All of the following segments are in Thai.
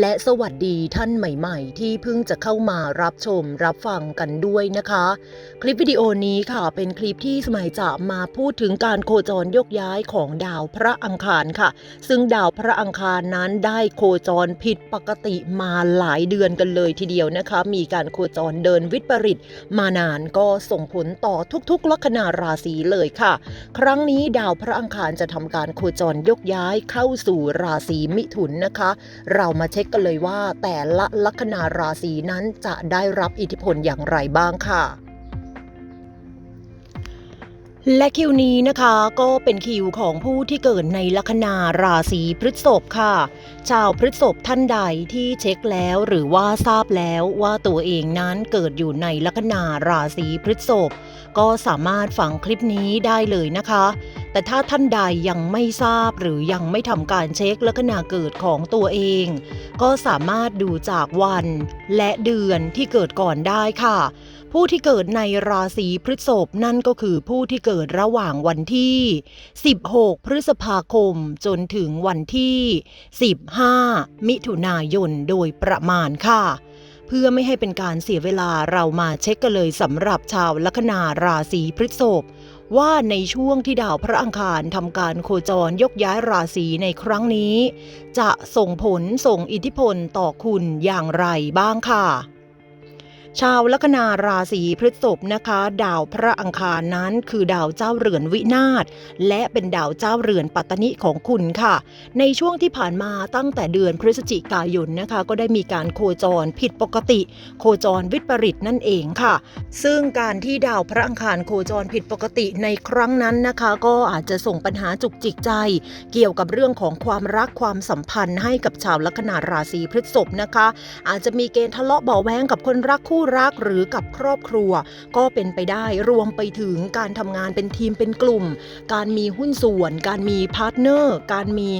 และสวัสดีท่านใหม่ๆ ที่เพิ่งจะเข้ามารับชมรับฟังกันด้วยนะคะ คลิปวิดีโอนี้ค่ะเป็นคลิปที่สมัยจะมาพูดถึงการโคจรยกย้ายของดาวพระอังคารค่ะ ซึ่งดาวพระอังคารนั้นได้โคจรผิดปกติมาหลายเดือนกันเลยทีเดียวนะคะ มีการโคจรเดินวิปริต มานานก็ส่งผลต่อทุกๆลัคนาราศีเลยค่ะ ครั้งนี้ดาวพระอังคารจะทำการโคจรยกย้ายเข้าสู่ราศีมิถุนนะคะ เรามาเช็คกันเลยว่า แต่ละลัคนาราศีนั้นจะได้รับอิทธิพลอย่างไรบ้างค่ะและคิวนี้นะคะก็เป็นคิวของผู้ที่เกิดในลัคนาราศีพฤษภค่ะ ชาวพฤษภท่านใดที่เช็คแล้วหรือว่าทราบแล้วว่าตัวเองนั้นเกิดอยู่ในลัคนาราศีพฤษภก็สามารถฟังคลิปนี้ได้เลยนะคะ แต่ถ้าท่านใดยังไม่ทราบหรือยังไม่ทำการเช็คลัคนาเกิดของตัวเอง ก็สามารถดูจากวันและเดือนที่เกิดก่อนได้ค่ะ ผู้ที่เกิดในราศีพฤษภนั่นก็คือผู้ที่เกิดระหว่างวันที่ 16 พฤษภาคมจนถึงวันที่ 15 มิถุนายนโดยประมาณค่ะเพื่อไม่ให้เป็นการเสียเวลาเรามาเช็คกันเลยสำหรับชาวลัคนาราศีพฤษภ ว่าในช่วงที่ดาวพระอังคารทำการโคจรยกย้ายราศีในครั้งนี้ จะส่งผลส่งอิทธิพลต่อคุณอย่างไรบ้างค่ะ ชาวลัคนาราศีพฤษภนะคะ ดาวพระอังคารนั้นคือดาวเจ้าเรือนวินาศและเป็นดาวเจ้าเรือนปัตตนิของคุณค่ะ ในช่วงที่ผ่านมาตั้งแต่เดือนพฤศจิกายนนะคะ ก็ได้มีการโคจรผิดปกติ โคจรวิปริตนั่นเองค่ะ ซึ่งการที่ดาวพระอังคารโคจรผิดปกติในครั้งนั้นนะคะ ก็อาจจะส่งปัญหาจุกจิกใจ เกี่ยวกับเรื่องของความรักความสัมพันธ์ให้กับชาวลัคนาราศีพฤษภนะคะ อาจจะมีเกณฑ์ทะเลาะเบาแวงกับคนรักคู่รักหรือกับครอบครัว ก็เป็นไปได้รวมไปถึงการทำงานเป็นทีมเป็นกลุ่ม การมีหุ้นส่วน การมีพาร์ทเนอร์ การมี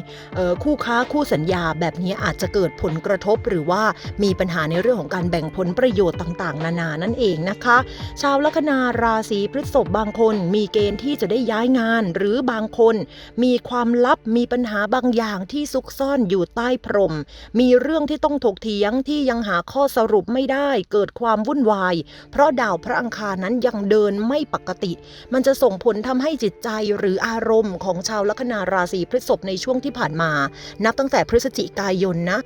คู่ค้าคู่สัญญาแบบนี้อาจจะเกิดผลกระทบหรือว่ามีปัญหาในเรื่องของการแบ่งผลประโยชน์ต่างๆ นานานั่นเองนะคะ ชาวลัคนาราศีพฤษภบางคนมีเกณฑ์ที่จะได้ย้ายงาน หรือบางคนมีความลับมีปัญหาบางอย่างที่ซุกซ่อนอยู่ใต้พรม มีเรื่องที่ต้องถกเถียงที่ยังหาข้อสรุปไม่ได้ เกิดความวุ่นวาย เพราะดาวพระอังคารนั้นยังเดินไม่ปกติ มันจะส่งผลทำให้จิตใจหรืออารมณ์ของชาวลัคนาราศีพฤษภในช่วงที่ผ่านมา นับตั้งแต่พฤศจิกายนนะ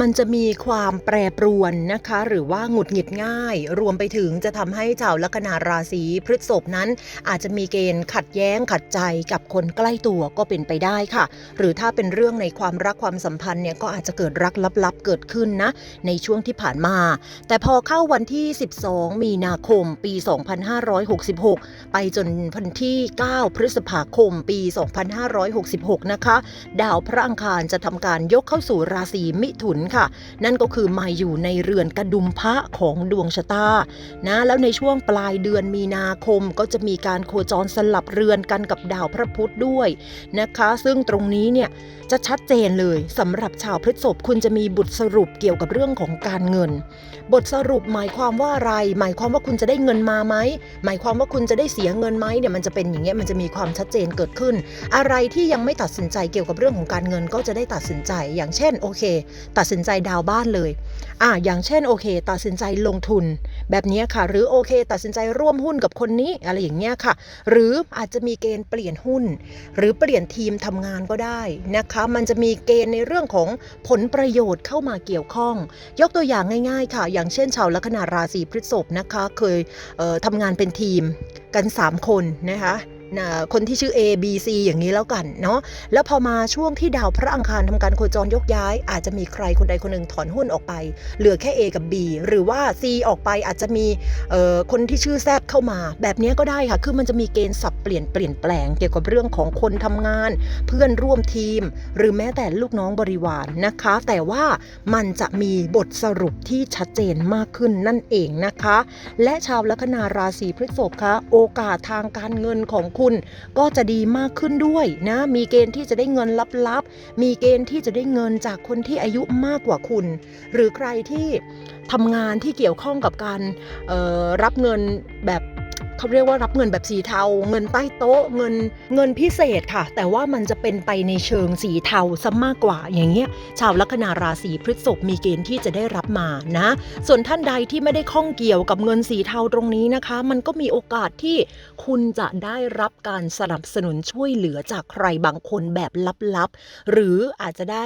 มันจะมีความแปรปรวนนะคะ หรือว่าหงุดหงิดง่าย รวมไปถึงจะทำให้ชาวลัคนาราศีพฤษภนั้น อาจจะมีเกณฑ์ขัดแย้งขัดใจกับคนใกล้ตัวก็เป็นไปได้ค่ะ หรือถ้าเป็นเรื่องในความรักความสัมพันธ์เนี่ยก็อาจจะเกิดรักลับๆเกิดขึ้นนะ ในช่วงที่ผ่านมา แต่พอเข้าวันที่ 12 มีนาคมปี 2566 ไปจนวันที่ 9 พฤษภาคมปี 2566 นะคะ ดาวพระอังคารจะทำการยกเข้าสู่ราศีมิถุนค่ะ นั่นก็คือมาอยู่ในเรือนกระดุมพระของดวงชะตานะแล้วในช่วงปลายเดือนมีนาคมก็จะมีการโคจรสลับเรือนกันกับดาวพระพุธด้วยนะคะ ซึ่งตรงนี้เนี่ยจะชัดเจนเลยสำหรับชาวพฤษภคุณจะมีบทสรุปเกี่ยวกับเรื่องของการเงิน บทสรุปหมายความว่าอะไร หมายความว่าคุณจะได้เงินมาไหมหมายความว่าคุณจะได้เสียเงินไหมเนี่ยมันจะเป็นอย่างเงี้ยมันจะมีความชัดเจนเกิดขึ้น อะไรที่ยังไม่ตัดสินใจเกี่ยวกับเรื่องของการเงินก็จะได้ตัดสินใจ อย่างเช่นโอเค ตัดสินใจดาวน์บ้านเลยอ่าอย่างเช่นโอเค ตัดสินใจลงทุน แบบนี้ค่ะ หรือโอเค ตัดสินใจร่วมหุ้นกับคนนี้อะไรอย่างเงี้ยค่ะ หรืออาจจะมีเกณฑ์เปลี่ยนหุ้น หรือเปลี่ยนทีมทำงานก็ได้นะคะ มันจะมีเกณฑ์ในเรื่องของผลประโยชน์เข้ามาเกี่ยวข้อง ยกตัวอย่างง่าย ๆ ค่ะ อย่างเช่น ชาวลัคนาราศีพฤษภนะคะ เคยเออทำงานเป็นทีมกัน 3 คนนะคะ คนที่ชื่อ A B C อย่างนี้แล้วกันเนาะแล้วพอมาช่วงที่ดาวพระอังคารทำการโคจรยกย้าย อาจจะมีใครคนใดคนหนึ่งถอนหุ้นออกไป เหลือแค่ A กับ B หรือว่า C ออกไปอาจจะมีคนที่ชื่อ Z เข้ามา แบบนี้ก็ได้ค่ะ คือมันจะมีเกณฑ์สับเปลี่ยนเปลี่ยนแปลงเกี่ยวกับเรื่องของคนทำงาน เพื่อนร่วมทีม หรือแม้แต่ลูกน้องบริวารนะคะ แต่ว่ามันจะมีบทสรุปที่ชัดเจนมากขึ้นนั่นเองนะคะ และชาวลัคนาราศีพฤษภคะโอกาสทางการเงินของคุณ ก็จะดีมากขึ้นด้วยนะมีเกณฑ์ที่จะได้เงินลับๆ มีเกณฑ์ที่จะได้เงินจากคนที่อายุมากกว่าคุณ หรือใครที่ทำงานที่เกี่ยวข้องกับการออรับเงินแบบ เขาเรียกว่ารับเงินแบบสีเทา เงินใต้โต๊ะ เงินเงินพิเศษค่ะ แต่ว่ามันจะเป็นไปในเชิงสีเทาซะมากกว่าอย่างเงี้ยชาวลัคนาราศีพฤษภมีเกณฑ์ที่จะได้รับมานะ ส่วนท่านใดที่ไม่ได้ข้องเกี่ยวกับเงินสีเทาตรงนี้นะคะ มันก็มีโอกาสที่คุณจะได้รับการสนับสนุนช่วยเหลือจากใครบางคนแบบลับๆ หรืออาจจะได้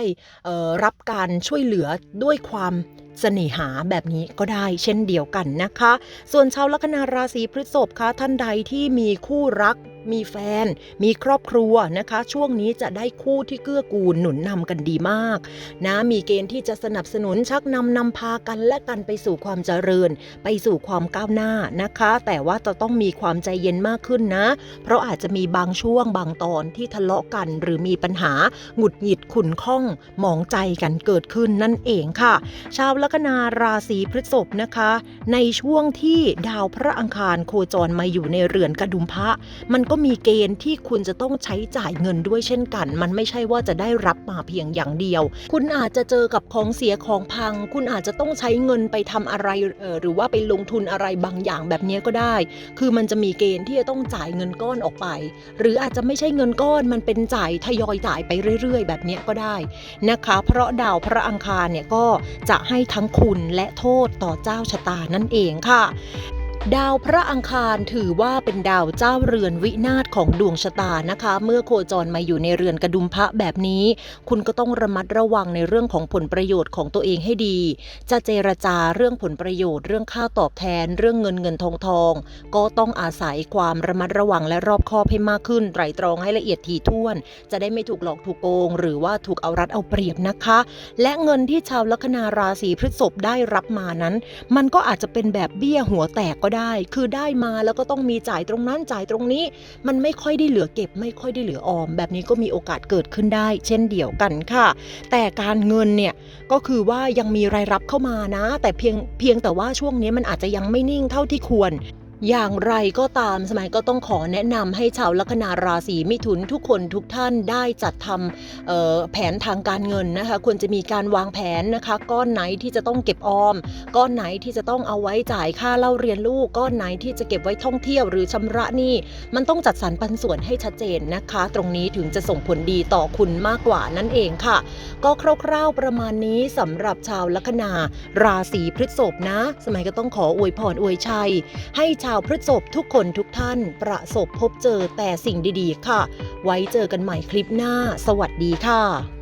รับการช่วยเหลือด้วยความ เสน่หาแบบนี้ก็ได้เช่นเดียวกันนะคะ ส่วนชาวลัคนาราศีพฤษภคะท่านใดที่มีคู่รัก มีแฟน มีครอบครัวนะคะ ช่วงนี้จะได้คู่ที่เกื้อกูลหนุนนำกันดีมาก นะมีเกณฑ์ที่จะสนับสนุนชักนำนำพากันและกันไปสู่ความเจริญ ไปสู่ความก้าวหน้านะคะ แต่ว่าจะต้องมีความใจเย็นมากขึ้นนะ เพราะอาจจะมีบางช่วงบางตอนที่ทะเลาะกัน หรือมีปัญหาหงุดหงิดขุนข้องหมองใจกันเกิดขึ้นนั่นเองค่ะ ชาวลัคนาราศีพฤษภนะคะ ในช่วงที่ดาวพระอังคารโคจรมาอยู่ในเรือนกระดุมพระมันก็มีเกณฑ์ที่คุณจะต้องใช้จ่ายเงินด้วยเช่นกัน มันไม่ใช่ว่าจะได้รับมาเพียงอย่างเดียว คุณอาจจะเจอกับของเสียของพัง คุณอาจจะต้องใช้เงินไปทำอะไรหรือว่าไปลงทุนอะไรบางอย่างแบบนี้ก็ได้ คือมันจะมีเกณฑ์ที่จะต้องจ่ายเงินก้อนออกไป หรืออาจจะไม่ใช่เงินก้อนมันเป็นจ่ายทยอยจ่ายไปเรื่อย ๆ แบบนี้ก็ได้นะคะ เพราะดาวพระอังคารเนี่ยก็จะให้ทั้งคุณและโทษต่อเจ้าชะตานั่นเองค่ะ ดาวพระอังคารถือว่าเป็นดาวเจ้าเรือนวินาศของดวงชะตานะคะ เมื่อโคจรมาอยู่ในเรือนกระดุมพระแบบนี้ คุณก็ต้องระมัดระวังในเรื่องของผลประโยชน์ของตัวเองให้ดี จะเจรจาเรื่องผลประโยชน์ เรื่องค่าตอบแทน เรื่องเงินเงินทองทอง ก็ต้องอาศัยความระมัดระวังและรอบคอบให้มากขึ้นไตรตรองให้ละเอียดถี่ถ้วน จะได้ไม่ถูกหลอกถูกโกง หรือว่าถูกเอารัดเอาเปรียบนะคะ และเงินที่ชาวลัคนาราศีพฤษภได้รับมานั้น มันก็อาจจะเป็นแบบเบี้ยหัวแตกก็ได้ คือได้มาแล้วก็ต้องมีจ่ายตรงนั้นจ่ายตรงนี้ มันไม่ค่อยได้เหลือเก็บ ไม่ค่อยได้เหลือออม แบบนี้ก็มีโอกาสเกิดขึ้นได้ เช่นเดียวกันค่ะ แต่การเงินเนี่ยก็คือว่ายังมีรายรับเข้ามานะ แต่เพียงเพียงแต่ว่าช่วงนี้มันอาจจะยังไม่นิ่งเท่าที่ควร อย่างไรก็ตามสมัยก็ต้องขอแนะนำให้ชาวลัคนาราศีมิถุนทุกคนทุกท่านได้จัดทำแผนทางการเงินนะคะควรจะมีการวางแผนนะคะก้อนไหนที่จะต้องเก็บออม ก้อนไหนที่จะต้องเอาไว้จ่ายค่าเล่าเรียนลูก ก้อนไหนที่จะเก็บไว้ท่องเที่ยวหรือชำระหนี้มันต้องจัดสรรปันส่วนให้ชัดเจนนะคะ ตรงนี้ถึงจะส่งผลดีต่อคุณมากกว่านั่นเองค่ะ ก็คร่าวๆประมาณนี้สำหรับชาวลัคนาราศีพฤษภนะ สมัยก็ต้องขออวยพรอวยชัยให้ชาวพฤษภทุกคนทุกท่าน ประสบพบเจอแต่สิ่งดีๆ ค่ะ ไว้เจอกันใหม่คลิปหน้า สวัสดีค่ะ